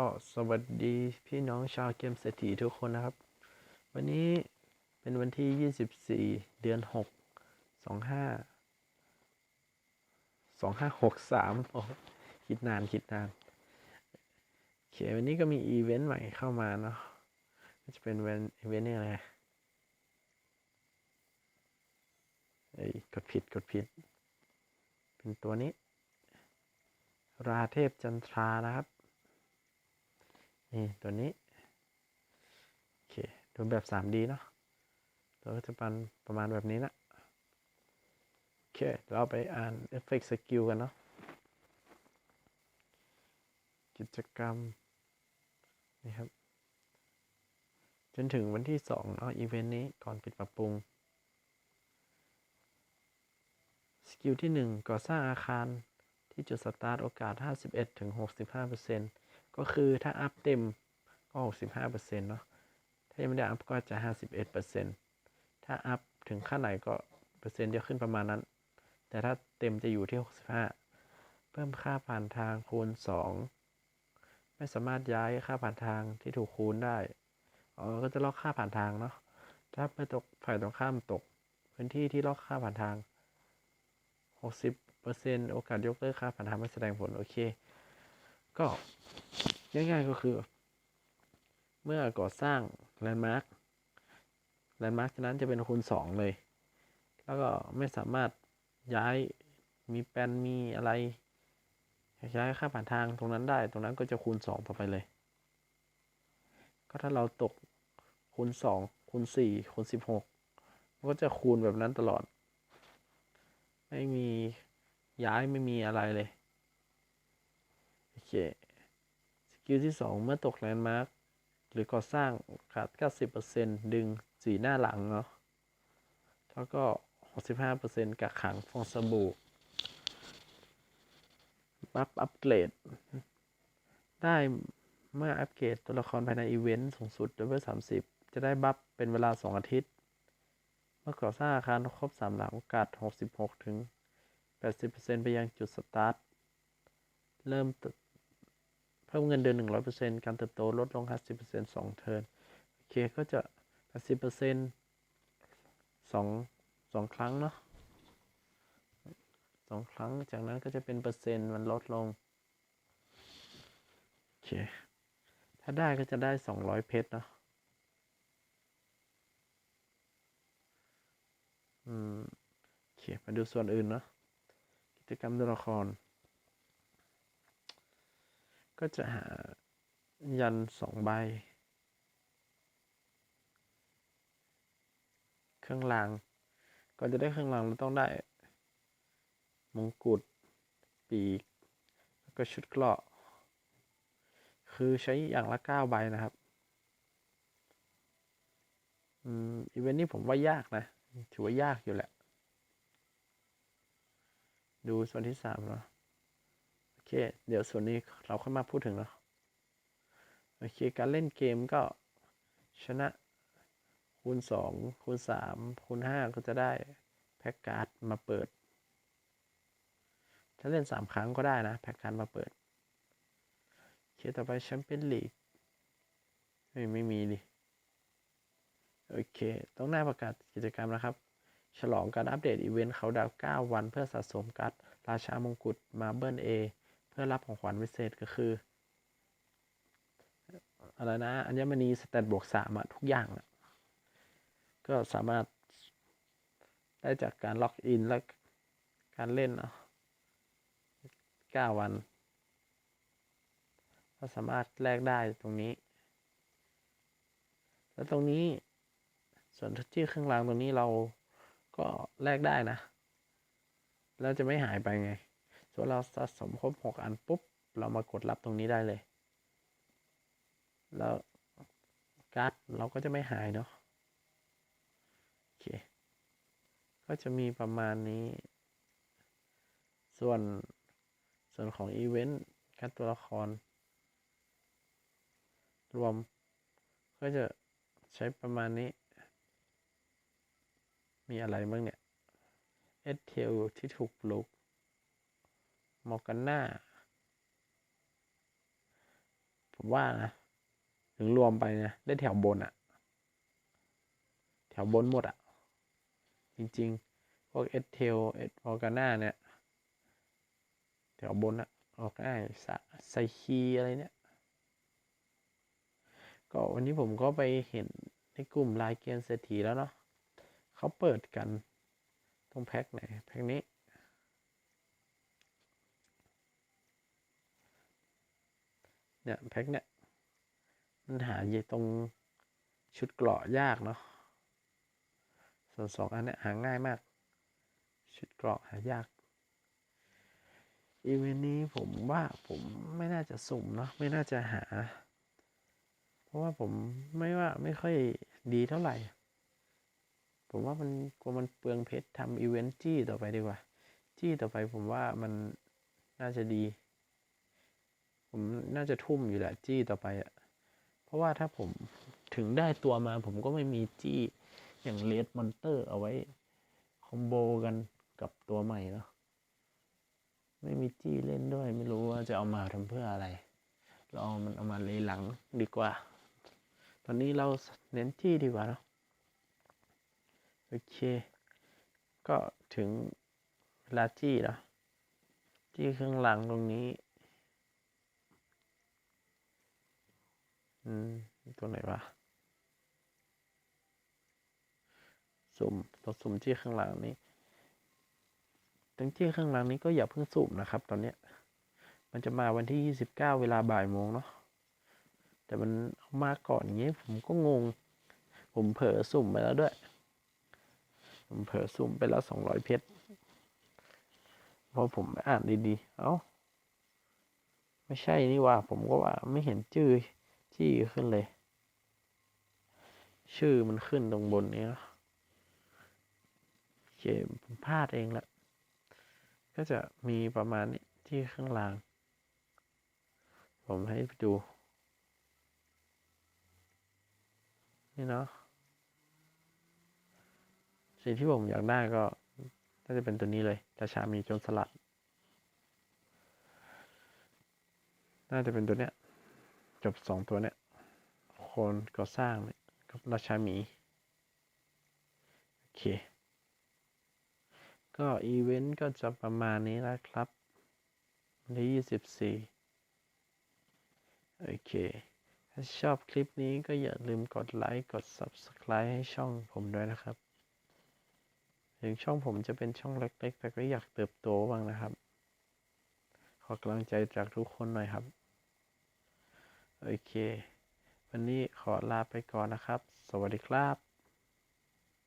ก็สวัสดีพี่น้องชาวเกมเศรษฐีทุกคนนะครับ วันนี้เป็นวันที่ 24 เดือน 6 25 2563โอ้คิดนานคิดนานโอเควันนี้ก็มีอีเวนต์ใหม่เข้ามาเนาะก็จะเป็นวันอีเวนต์นี่อะไรเอ้ยกดผิดกดผิด เป็นตัวนี้ ราเทพจันทรานะครับ นี่ตัวนี้ โอเค ดูแบบ 3D เนาะตัวก็จะเป็นประมาณแบบนี้นะ โอเค เราไปอ่านเอฟเฟกต์สกิลกันเนาะ กิจกรรม นี่ครับ จนถึงวันที่2เนาะ อีเวนต์นี้ก่อนปิดปรับปรุง สกิลที่ 1 ก่อสร้างอาคารที่จุดสตาร์ทโอกาส 51ถึง ก็คือถ้าอัพเต็มก็65%เนาะถ้ายังไม่ได้อัพก็จะ 51%ถ้าอัพถึงขั้นไหนก็เปอร์เซ็นต์จะขึ้นประมาณนั้น แต่ถ้าเต็มจะอยู่ที่ 65 เพิ่มค่าผ่านทางคูณ 2 ไม่สามารถย้ายค่าผ่านทางที่ถูกคูณได้อ๋อก็จะล็อกค่าผ่านทางเนาะถ้าไม่ตกฝ่ายตรงข้ามตก พื้นที่ที่ล็อกค่าผ่านทาง 60%โอกาสยกเลิกค่าผ่านทางไม่แสดงผลโอเค ก็ง่ายๆก็คือ เมื่อก่อสร้างแลนด์มาร์คแลนด์มาร์คนั้นจะเป็นคูณ2 เลย แล้วก็ไม่สามารถย้ายมีแปลนมีอะไรย้ายค่าผ่านทางตรงนั้นได้ ตรงนั้นก็จะคูณ 2 ต่อไปเลย ก็ถ้าเราตกคูณ 2 คูณ 4 คูณ 16 มันก็จะคูณแบบนั้นตลอด ไม่มีย้ายไม่มีอะไรเลย เค สกิลที่ 2 เมื่อตกแลนด์มาร์คหรือก่อสร้างขาด 90%ดึงสีหน้าหลังเนาะ แล้วก็ 65%กักขังฟองสบู่บัฟอัปเกรด ได้เมื่ออัปเกรดตัวละครภายในอีเวนต์สูงสุดเลเวล30 จะได้บัฟเป็นเวลา 2 อาทิตย์ เมื่อก่อสร้างอาคารครบ 3 หลังโอกาส 66 ถึง 80%ไปยังจุดสตาร์ท เริ่ม เพิ่มเงินเดือน100%การเติบโตลดลง 50% 2 เทิร์นโอเคก็จะ 80% 2 2 ครั้งเนาะสองครั้งจากนั้นก็จะเป็นเปอร์เซ็นต์มันลดลง โอเค ถ้าได้ก็จะได้ 200 เพชรเนาะอืมโอเค มาดูส่วนอื่นเนาะกิจกรรมตัวละคร ก็จะหายันสองใบ เครื่องรางก่อนจะได้เครื่องรางเราต้องได้มงกุฎปีก แล้วก็ชุดเกราะ คือใช้อย่างละเก้าใบนะครับ อืม อีเวนต์นี้ผมว่ายากนะ ถือว่ายากอยู่แหละ ดูส่วนที่สามเนาะโอ เค เดี๋ยวส่วนนี้เราค่อยมาพูดถึงเนาะโอเค การเล่นเกมก็ชนะคูณสองคูณสามคูณห้าก็จะได้แพ็กการ์ดมาเปิด ถ้าเล่นสามครั้งก็ได้นะ แพ็กการ์ดมาเปิดโอเคต่อไปแชมเปี้ยนลีกไม่ไม่มีดิ โอเค ต้องหน้าประกาศกิจกรรมนะครับ ฉลองการอัปเดตอีเวนต์เขาดาว 9 วันเพื่อสะสมการ์ดราชามงกุฎมาเบิลเอ พื่อรับของขวัญพิเศษก็คืออะไรนะอัญมณีสแตทบวกสามอะทุกอย่างอะก็สามารถได้จากการล็อกอินและการเล่นเนาะ9วัน ก็สามารถแลกได้ตรงนี้ แล้วตรงนี้ส่วนที่เครื่องรางตรงนี้เราก็แลกได้นะ แล้วจะไม่หายไปไง ส่วนเราสะสมครบหกอันปุ๊บ เรามากดรับตรงนี้ได้เลย แล้วการ์ดเราก็จะไม่หายเนาะโอเค ก็จะมีประมาณนี้ ส่วนส่วนของอีเวนต์การตัวละคร รวมก็จะใช้ประมาณนี้ มีอะไรบ้างเนี่ย เอสเทลที่ถูกปลุก มอร์กาน่า ผมว่านะ ถึงรวมไปนะ ได้แถวบนอะแถวบนหมดอะจริงๆ พวกเอสเทลเอสออกาน่าเนี่ย แถวบนอะออกง่ายสะไซคีอะไรเนี่ย ก็วันนี้ผมก็ไปเห็นในกลุ่มลน์เกมเศรษฐีแล้วเนาะเขาเปิดกัน ตรงแพ็คไหน แพ็คนี้ เนี่ยแพ็คเนี่ยมันหาอยู่ตรงชุดเกราะยากเนาะส่วนสองอันเนี้ยหาง่ายมาก ชุดเกราะหายากอีเวนต์นี้ผมว่าผมไม่น่าจะสุ่มเนาะไม่น่าจะหา เพราะว่าผมไม่ว่าไม่ค่อยดีเท่าไหร่ ผมว่ามันกลัวมันเปลืองเพชรทำอีเวนต์จี้ต่อไปดีกว่า จี้ต่อไปผมว่ามันน่าจะดี ผมน่าจะทุ่มอยู่แหละจี้ต่อไปอะเพราะว่าถ้าผมถึงได้ตัวมาผมก็ไม่มีจี้อย่างเลดมอนเตอร์เอาไว้คอมโบกันกับตัวใหม่เนาะไม่มีจี้เล่นด้วย ไม่รู้ว่าจะเอามาทำเพื่ออะไร เราเอามันเอามาเลยหลังดีกว่า ตอนนี้เราเน้นจี้ดีกว่าเนาะโอเค ก็ถึงเวลาจี้แล้วจี้ข้างหลังตรงนี้ อืม ตัวไหนวะสุ่มตัวสุ่มจี้ข้างหลังนี้ตั้งจี้ข้างหลังนี้ก็อย่าเพิ่งสุ่มนะครับ ตอนเนี้ย มันจะมาวันที่ยี่สิบเก้าเวลาบ่ายโมงเนาะ แต่มันเอามาก่อนอย่างงี้ยผมก็งง ผมเผลอสุ่มไปแล้วด้วย ผมเผลอสุ่มไปแล้วสองร้อยเพชรพอผมไปอ่านดีๆ เอ้า ไม่ใช่นี่ว่า ผมก็ว่าไม่เห็นชื่อ จี้ขึ้นเลย ชื่อมันขึ้นตรงบนนี้เนอะโอเคผมพลาดเองละ ก็จะมีประมาณนี้ที่ข้างล่าง ผมให้ดู นี่เนาะสิ่งที่ผมอยากได้ก็น่าจะเป็นตัวนี้เลยราชามีโจนสลัด น่าจะเป็นตัวเนี้ย จบสองตัวเนี้ยคนก่อสร้างเนี่ยกับราชาหมี โอเค ก็อีเวนต์ก็จะประมาณนี้นะครับวันที่ยี่สิบสี่โอเค ถ้าชอบคลิปนี้ก็อย่าลืมกดไลค์ กด Subscribe ให้ช่องผมด้วยนะครับถึงช่องผมจะเป็นช่องเล็กๆ แต่ก็อยากเติบโตบ้างนะครับ ขอกำลังใจจากทุกคนหน่อยครับ โอเค วันนี้ขอลาไปก่อนนะครับ สวัสดีครับ